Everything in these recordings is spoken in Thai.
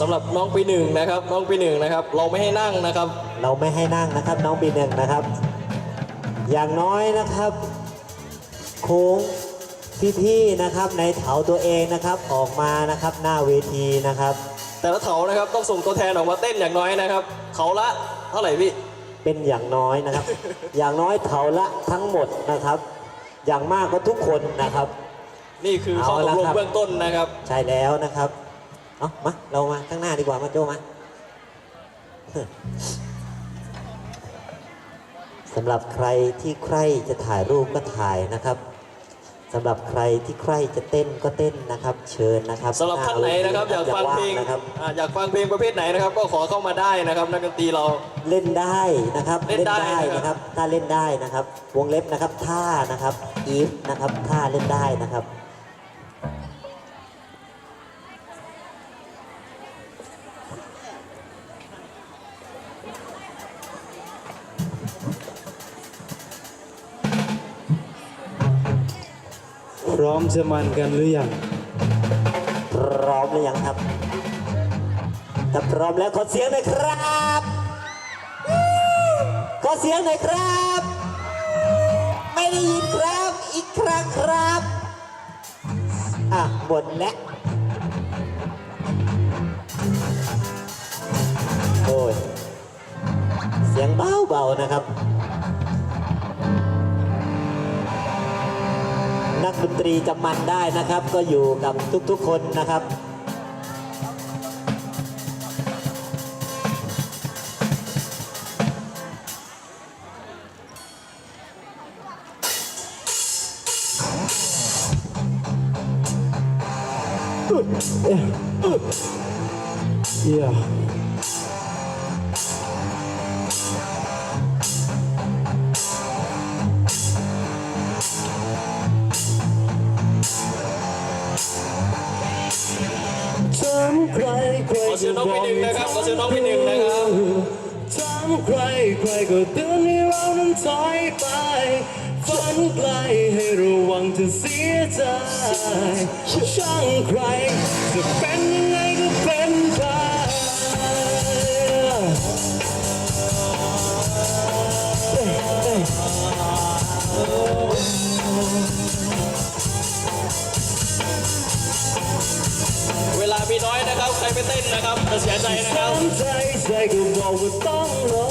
สำหรับน้องปีหนึ่งนะครับ น้องปีหนึ่งนะครับ เราไม่ให้นั่งนะครับ เราไม่ให้นั่งนะครับน้องปีหนึ่งนะครับ อย่างน้อยนะครับโค้งพี่ๆนะครับในแถวตัวเองนะครับออกมานะครับหน้าเวทีนะครับ แต่ละเถานะครับต้องส่งตัวแทนออกมาเต้นอย่างน้อยนะครับเขาละเท่าไหร่พี่เป็นอย่างน้อยนะครับ อย่างน้อยเถาละทั้งหมดนะครับ อย่างมากก็ทุกคนนะครับ นี่คือข้อตกลงเอาละครับเบื้องต้นนะครับ ใช่แล้วนะครับ เอามา เรามาข้างหน้าดีกว่า มาโจมาสำหรับใครที่ใครจะถ่ายรูปก็ถ่ายนะครับสำหรับใครที่ใครจะเต้นก็เต้นนะครับ เชิญนะครับสำหรับท่านไหนนะครับอยากฟังเพลงว่นะครับอ่าอยากฟังเพลงประเภทไหนนะครับ ก็ขอเข้ามาได้นะครับนักดนตรีเราเล่นได้นะครับเล่นได้นะครับนะครับถ้าเล่นได้นะครับ วงเล็บนะครับท่านะครับ if นะครับท่าเล่นได้นะครับ พร้อมจะมันกันหรือยังพร้อมหรือยังครับ ถ้าพร้อมแล้วขอเสียงหน่อยครับขอเสียงหน่อยครับ ไม่ได้ยินครับอีกครั้งครับ อะหมดแล้วโอ้ยเสียงเบาๆนะครับ ดนตรีจะมันได้นะครับ ก็อยู่กับทุกๆคนนะครับเใครใครขอเสียงน้องพี่หนึ่งนะครับขอเสียงน้องพี่หนึ่งนะครับถามใครใครก็เตือนให้เรานั้นถอยไปฝันไกลให้ระวังจะเสียใจช่างใครจะเป็นยังไงก็เป็นไปเวลามีน้อยนะครับ ครไปเต้นนะครับจะเสียใจนะครับทำใจใจก็บอกว่าต้องรอ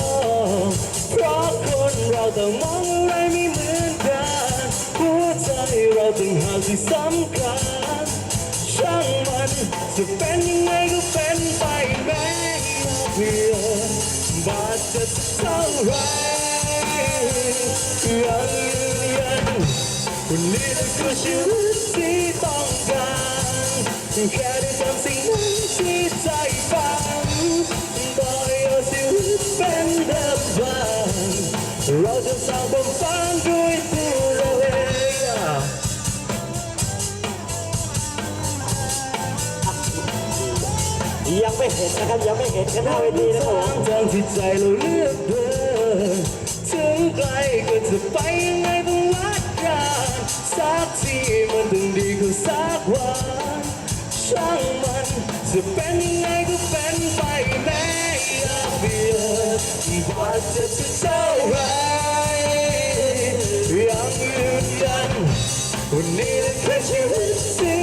เพราะคนเราต่างมองอะไรไม่เหมือนกันหัวใจเราต่างหากที่สำคัญช่างมันจะเป็นยังไงก็เป็นไปแม้เพียงบาดเจ็บเท่าไรยังยืนยันวันนี้นั่นคือชีวิตที่ต้องการแค่ได้ทำสิ่ง ยังไม่เห็นนะครับยังไม่เห็นกันหน้าเวทีนะครับผมทางที่ใจเราเลือกเดินถึงไกลก็จะไปยังไงต้องรักกันสักทีมันต้องดีกว่าสักวันช่างมันจะเป็นยังไงก็เป็นไปแม้อยากเปลี่ยนว่าจะจะเท่าไรยังยืนยันวันนี้นั่นแค่ชีวิตที่ต้อง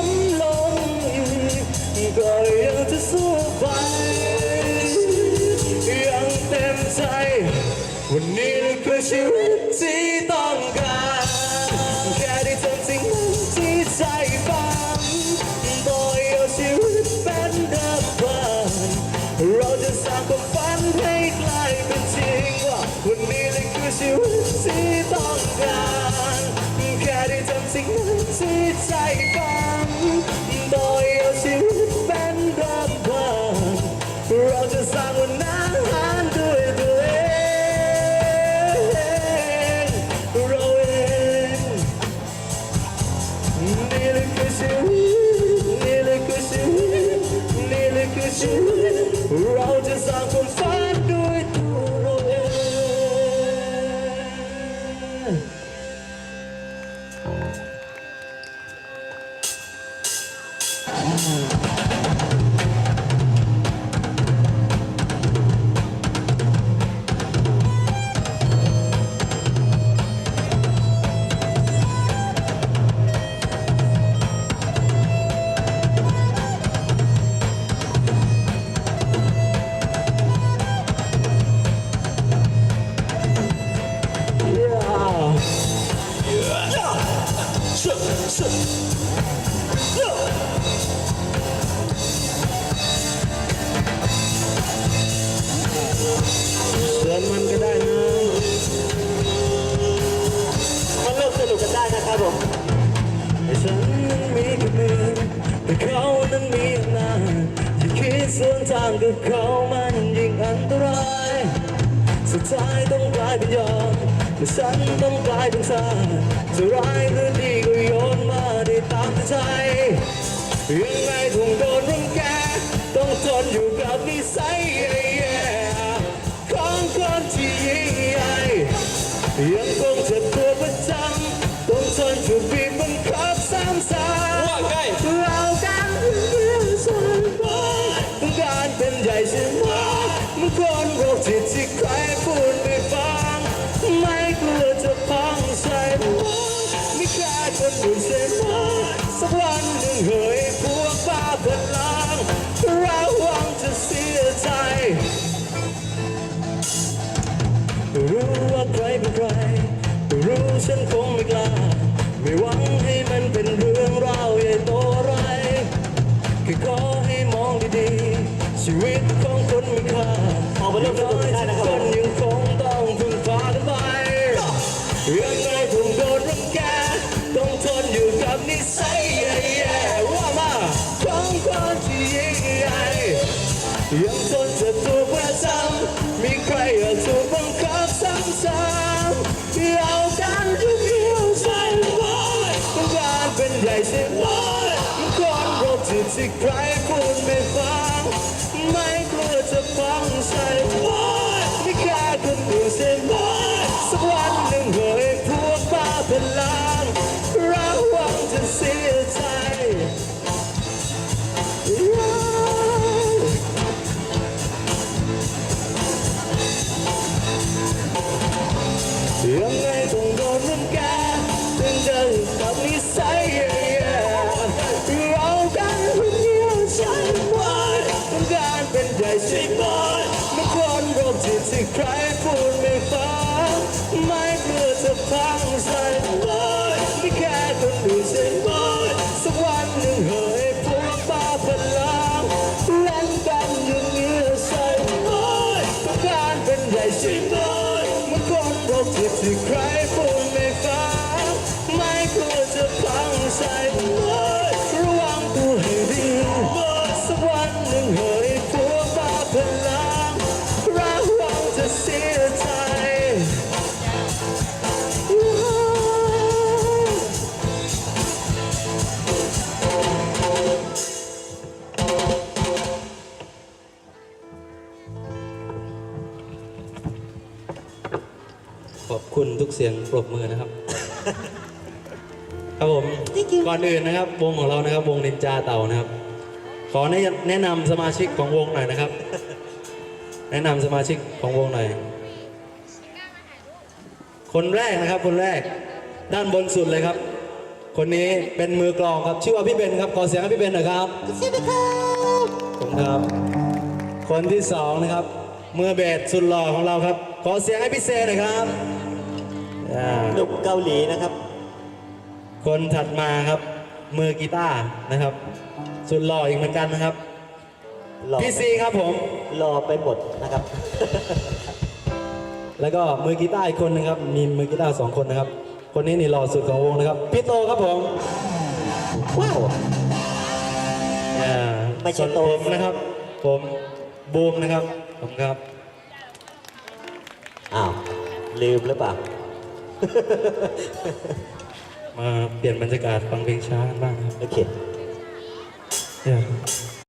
ชีวิตที่ต้องการแค่ได้ทำสิ่งนั้นที่ใจฝันต่อยเอาชีวิตเป็นเดิมพันเราจะสร้างความฝันให้กลายเป็นจริงว่าวันนี้นั่นคือชีวิตที่ต้องการแค่ได้ทำสิ่งนั้นที่ใจฝัน เกับเขามันยิ่งอันตราย สุดท้ายต้องกลายเป็นยอมและฉันต้องกลายเป็นเธอจะร้ายหรือดีก็โยนมาได้ตามใจยังไงต้องโดนรังแก ต้องทนอยู่กับนิสัย รู้ ไหมมันคนโรคจิตที่ใครพูดไม่ฟัง ไม่กลัวจะฟังใช่ คนโรค คุณทุกเสียงปรบมือนะครับ ครับผมก่อนอื่นนะครับ วงของเรานะครับ วงนินจาเต่านะครับ ขอแนะแนะนำสมาชิกของวงหน่อยนะครับ แนะนำสมาชิกของวงหน่อย คนแรกนะครับ คนแรก ด้านบนสุดเลยครับ คนนี้เป็นมือกลองครับ ชื่อว่าพี่เบนครับ ขอเสียงให้พี่เบนหน่อยครับสวัสดีครับผมครับ คนที่สองนะครับ มือเบสสุดหล่อของเราครับ ขอเสียงให้พี่เซหน่อยครับ อ่าหนุ่มเกาหลีนะครับ คนถัดมาครับ มือกีตาร์นะครับ สุดหล่ออีกเหมือนกันนะครับหล่อพี่ซีครับผม หล่อไปหมดนะครับ แล้วก็มือกีตาร์อีกคนหนึงครับ มีมือกีตาร์สองคนนะครับ คนนี้นี่หล่อสุดของวงนะครับ พี่โตครับผมว้าว อ่าไม่ใช่ส่วนโตผมนะครับ ผมบูมนะครับ ผมครับ อ้าวลืมหรือเปล่า มาเปลี่ยนบรรยากาศฟังเพลงช้ากันบ้างครับ โอเคเนี่ย